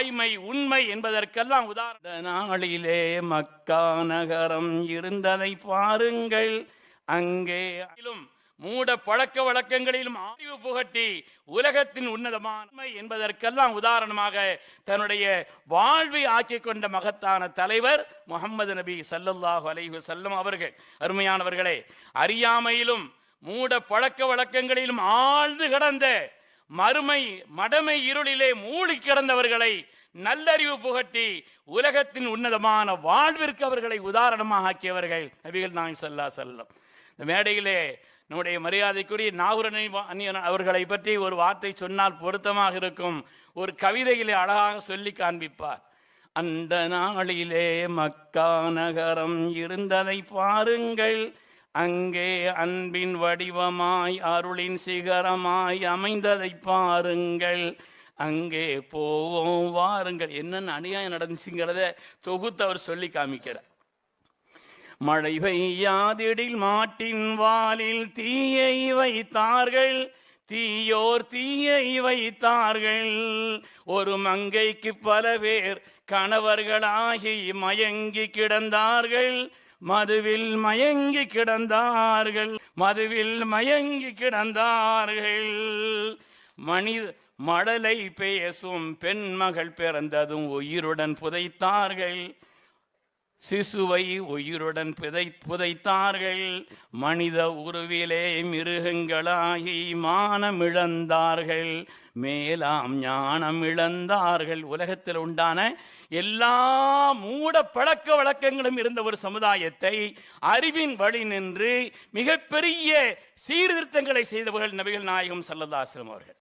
வாய்மை உண்மை என்பதற்கெல்லாம் உதாரண நாளிலே மக்கா நகரம் இருந்ததை பாருங்கள். அங்கே மூட பழக்க வழக்கங்களிலும் ஆய்வு புகட்டி உலகத்தின் உன்னதமான என்பதற்கெல்லாம் உதாரணமாக தன்னுடைய வாழ்வை ஆக்கி கொண்ட மகத்தான தலைவர் முகமது நபி ஸல்லல்லாஹு அலைஹு செல்லும் அவர்கள். அருமையானவர்களே அறியாமையிலும் மூட பழக்க வழக்கங்களிலும் ஆழ்ந்து கிடந்த மறுமை மடமை இருளிலே மூழ்கி கிடந்தவர்களை நல்லறிவு புகட்டி உலகத்தின் உன்னதமான வாழ்விற்கு அவர்களை உதாரணமாக ஆக்கியவர்கள் நபிகள் நான் செல்லா செல்லும் இந்த மேடையிலே நம்முடைய மரியாதைக்குரிய நாகுரனை அவர்களை பற்றி ஒரு வார்த்தை சொன்னால் பொருத்தமாக இருக்கும். ஒரு கவிதையிலே அழகாக சொல்லி காண்பிப்பார். அந்த நாளிலே மக்கா நகரம் இருந்ததை பாருங்கள். அங்கே அன்பின் வடிவமாய் அருளின் சிகரமாய் அமைந்ததை பாருங்கள். அங்கே போவோம் வாருங்கள். என்னென்ன அநியாயம் நடந்துச்சுங்கிறத தொகுத்து அவர் சொல்லி காமிக்கிறார். மழை பெய்யாதிடில் மாட்டின் வாலில் தீயை வைத்தார்கள். தீயோர் தீயை வைத்தார்கள். ஒரு மங்கைக்கு பல பேர் கணவர்களாகி மயங்கி கிடந்தார்கள். மதுவில் மயங்கி கிடந்தார்கள். மதுவில் மயங்கி கிடந்தார்கள். மனித மடலை பேசும் பெண்மகள் பிறந்ததும் உயிருடன் புதைத்தார்கள். சிசுவை உயிருடன் புதை புதைத்தார்கள். மனித உருவிலே மிருகங்களாகி மானமிழந்தார்கள். மேலாம் ஞானம் இழந்தார்கள் உலகத்தில் உண்டான எல்லா மூட பழக்க வழக்கங்களும் இருந்த ஒரு சமுதாயத்தை அறிவின் வழி நின்று மிகப்பெரிய சீர்திருத்தங்களை செய்தவர்கள் நபிகள் நாயகம் சல்லதாசிரம் அவர்கள்.